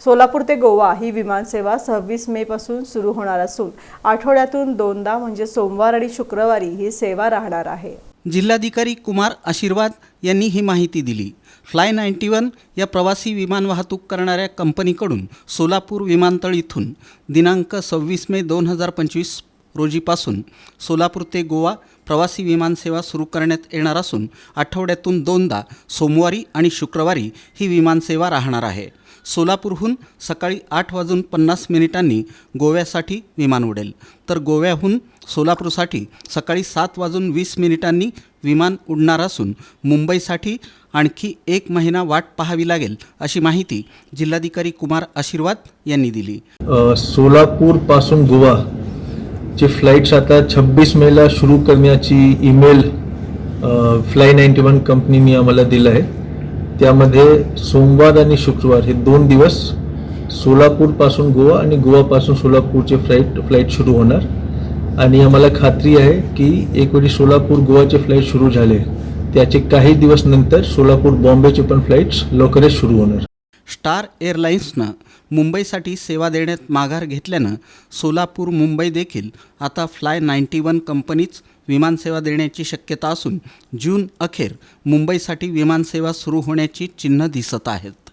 सोलापूर ते गोवा ही विमानसेवा सव्वीस मेपासून सुरू होणार असून आठवड्यातून दोनदा म्हणजे सोमवार आणि शुक्रवारी ही सेवा राहणार आहे. जिल्हाधिकारी कुमार आशीर्वाद यांनी ही माहिती दिली. फ्लाय नाईन्टी वन या प्रवासी विमान वाहतूक करणाऱ्या कंपनीकडून सोलापूर विमानतळ इथून दिनांक सव्वीस मे दोन हजार पंचवीस रोजीपासून सोलापूर ते गोवा प्रवासी विमानसेवा सुरू करण्यात येणार असून आठवड्यातून दोनदा सोमवारी आणि शुक्रवारी ही विमानसेवा राहणार आहे. सोलापूरहून सकाळी आठ वाजून पन्नास मिनिटांनी गोव्यासाठी विमान उडेल. तर गोव्याहून सोलापूरसाठी सकाळी सात वाजून वीस मिनिटांनी विमान उडणार असून मुंबईसाठी आणखी एक महिना वाट पाहावी लागेल अशी माहिती जिल्हाधिकारी कुमार आशीर्वाद यांनी दिली. सोलापूरपासून गोवा चे फ्लाईट्स आता छब्बीस मेला सुरू करण्याची ईमेल फ्लाय नाईन्टी वन कंपनीने आम्हाला दिलं आहे. त्यामध्ये सोमवार आणि शुक्रवार हे दोन दिवस सोलापूरपासून गोवा आणि गोवापासून सोलापूरचे फ्लाईट फ्लाईट सुरू होणार. आणि आम्हाला खात्री आहे की एक वेळी सोलापूर गोवाचे फ्लाईट सुरू झाले त्याचे काही दिवस नंतर सोलापूर बॉम्बेचे पण फ्लाईट्स लवकरच सुरू होणार. स्टार एअरलाइन्सनं मुंबईसाठी सेवा देण्यात माघार घेतल्यानं सोलापूर मुंबई देखील आता फ्लाय नाईन्टी वन कंपनीच विमानसेवा देण्याची शक्यता असून जून अखेर मुंबईसाठी विमानसेवा सुरू होण्याची चिन्ह दिसत आहेत.